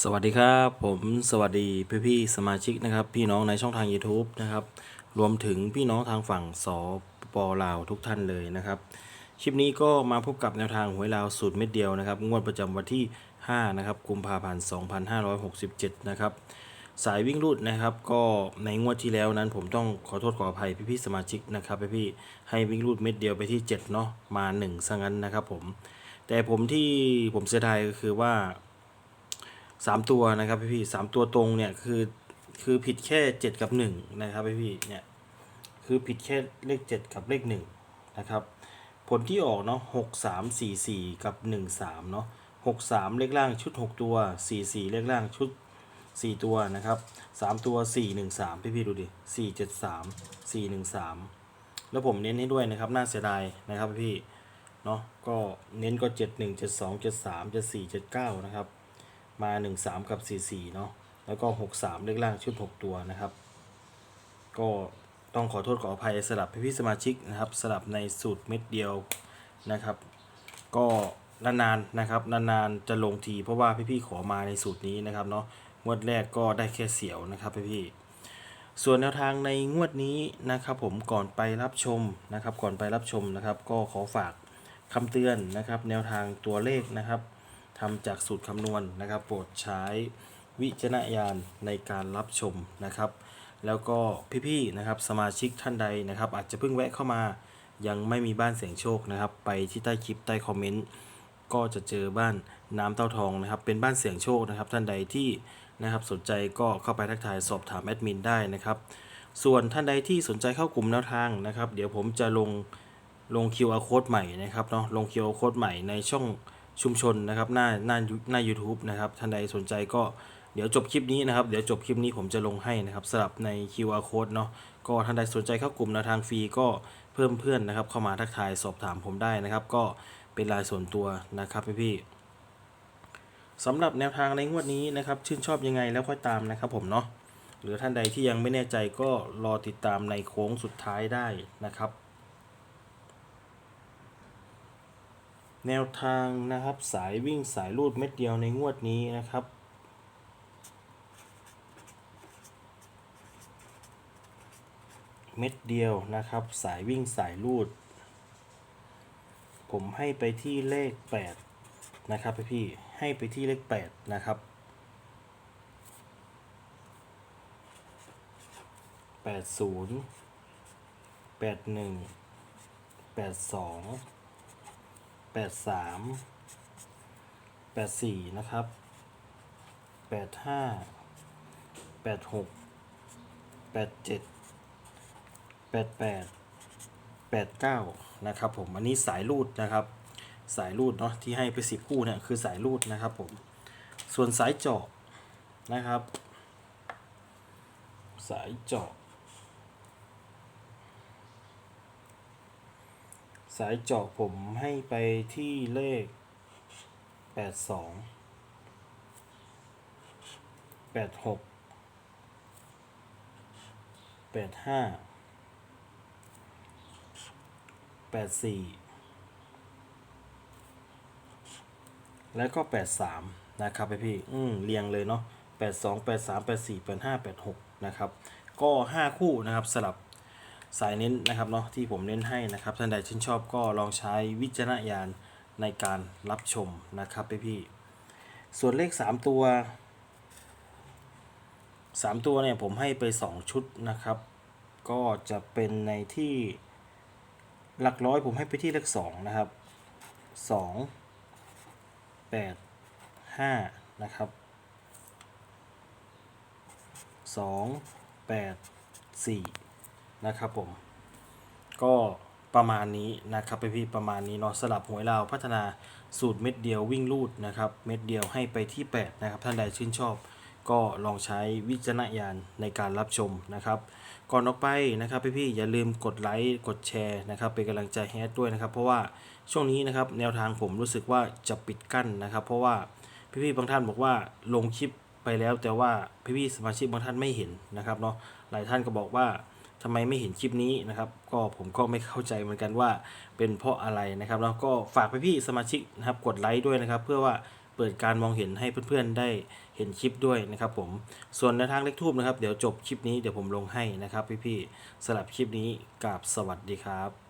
สวัสดีครับผมสวัสดีพี่พี่ๆสมาชิกนะครับ พี่น้องในช่องทาง YouTube นะครับ รวมถึงพี่น้องทางฝั่งสปลาวทุกท่านเลยนะครับคลิปนี้ก็มาพบกับแนวทางหวยลาวสูตรเม็ดเดียวนะครับ งวดประจำวันที่ 5 นะครับกุมภาพันธ์ 2567 นะครับ สายวิ่งรูดนะครับ ก็ในงวดที่แล้วนั้นผมต้องขอโทษขออภัยพี่พี่ๆสมาชิกนะครับพี่พี่ๆให้วิ่งรูดเม็ดเดียวไปที่7เนาะมา1ซะงั้นนะครับผมแต่ผมที่ผมเสียดายก็คือว่า สามตัวนะครับพี่พี่สามตัวตรงเนี่ยคือคือผิดแค่เจ็ดกับหนึ่งนะครับพี่พี่เนี่ยคือผิดแค่เลขเจ็ดกับเลขหนึ่งนะครับผลที่ออกเนาะหกสามสี่สี่กับหนึ่งสามเนาะหกสามเลขล่างชุดหกตัวสี่สี่เลขล่างชุดสี่ตัวนะครับสามตัวสี่หนึ่งสามพี่พี่ดูดิสี่เจ็ดสามสี่หนึ่งสามแล้วผมเน้นให้ด้วยนะครับน่าเสียดายนะครับพี่พี่เนาะก็เน้นก็เจ็ดหนึ่งเจ็ดสองเจ็ดสามเจ็ดสี่เจ็ดเก้านะครับ มา 1 3 กับ 4 4 เนาะ แล้วก็ 6 3 เลขล่างชุด 6 ตัวนะครับ ก็ต้องขอโทษขออภัยสลับพี่สมาชิกนะครับ สลับในสูตรเม็ดเดียวนะครับ ก็นานๆนะครับ นานๆจะลงทีเพราะว่าพี่ๆขอมาในสูตรนี้นะครับเนาะ งวดแรกก็ได้แค่เสียวนะครับพี่ๆส่วนแนวทางในงวดนี้นะครับผมก่อนไปรับชมนะครับ ก่อนไปรับชมนะครับ ก็ขอฝากคำเตือนนะครับ แนวทางตัวเลขนะครับ ทำจากสูตรคำนวณนะครับ โปรดใช้วิจารณญาณในการรับชมนะครับ แล้วก็พี่ๆนะครับสมาชิกท่านใดนะครับ อาจจะเพิ่งแวะเข้ามายังไม่มีบ้านเสียงโชคนะครับ ไปที่ใต้คลิปใต้คอมเมนต์ก็จะเจอบ้านน้ำเต้าทองนะครับ เป็นบ้านเสี่ยงโชคนะครับ ท่านใดที่นะครับสนใจก็เข้าไปทักทายสอบถามแอดมินได้นะครับ ส่วนท่านใดที่สนใจเข้ากลุ่มแนวทางนะครับ เดี๋ยวผมจะลงลง QR code ใหม่นะครับเนาะลง QR code ใหม่ในช่อง ชุมชนนะครับหน้าหน้าหน้า u t u b e นะครับท่านใดสนใจก็เดี๋ยวจบคลิปนี้นะครับเดี๋ยวจบคลิปนี้ผมจะลงให้นะครับสลับใน QR code เนาะก็ท่านใดสนใจเข้ากลุ่มแนวทางฟรีก็เพิ่มเพื่อนนะครับเข้ามาทักทายสอบถามผมได้นะครับ ก็เป็นรายส่วนตัวนะครับพี่ๆสำหรับแนวทางในงวดนี้นะครับ ชื่นชอบยังไงแล้วค่อยตามนะครับผมเนาะหรือท่านใดที่ยังไม่แน่ใจก็รอติดตามในโค้งสุดท้ายได้นะครับ แนวทางนะครับสายวิ่งสายรูดเม็ดเดียวในงวดนี้นะครับ เม็ดเดียวนะครับ สายวิ่งสายรูด ผมให้ไปที่เลข 8 นะครับพี่ๆให้ไปที่เลข 8 นะครับ 80 81 82 83 84นะครับ85 86 87 88 89นะครับผม อันนี้สายรูดนะครับ สายรูดเนาะที่ให้ไป10คู่เนี่ยคือสายรูดนะครับผม ส่วนสายเจาะนะครับ สายเจาะ สายเจาะผมให้ไปที่เลข 82 86 85 84 แล้วก็ 83 นะครับพี่พี่อืมเรียงเลยเนาะ82 83 84 85 86 นะครับ ก็ 5 คู่นะครับสลับ สายเน้นนะครับเนาะที่ผมเน้นให้นะครับท่านใดชื่นชอบก็ลองใช้วิจารณญาณในการรับชมนะครับพี่พี่ส่วนเลข 3 ตัว 3 ตัวเนี่ยผมให้ไป 2 ชุดนะครับ ก็จะเป็นในที่หลักร้อยผมให้ไปที่เลข2นะครับ 2 8 5 นะครับ 2 8 4 นะครับผม ก็ประมาณนี้นะครับพี่พี่ๆประมาณนี้เนาะสลับหวยลาวพัฒนาสูตรเม็ดเดียววิ่งลูดนะครับ เม็ดเดียวให้ไปที่ 8 นะครับ ท่านใดชื่นชอบ ก็ลองใช้วิจารณญาณในการรับชมนะครับ ก่อนออกไปนะครับพี่พี่ๆอย่าลืมกดไลค์กดแชร์นะครับ เป็นกำลังใจให้ดด้วยนะครับ เพราะว่าช่วงนี้นะครับแนวทางผมรู้สึกว่าจะปิดกั้นนะครับ เพราะว่าพี่ๆบางท่านบอกว่าลงคลิปไปแล้วแต่ว่าพี่ๆสมาชิกบางท่านไม่เห็นนะครับเนาะหลายท่านก็บอกว่า ทำไมไม่เห็นคลิปนี้นะครับ ก็ผมก็ไม่เข้าใจเหมือนกันว่าเป็นเพราะอะไรนะครับ แล้วก็ฝากไปพี่สมาชิกนะครับกดไลค์ด้วยนะครับ เพื่อว่าเปิดการมองเห็นให้เพื่อนๆได้เห็นคลิปด้วยนะครับผมส่วนในทางเล็กทูบนะครับ เดี๋ยวจบคลิปนี้เดี๋ยวผมลงให้นะครับพี่ๆสลับคลิปนี้กับสวัสดีครับ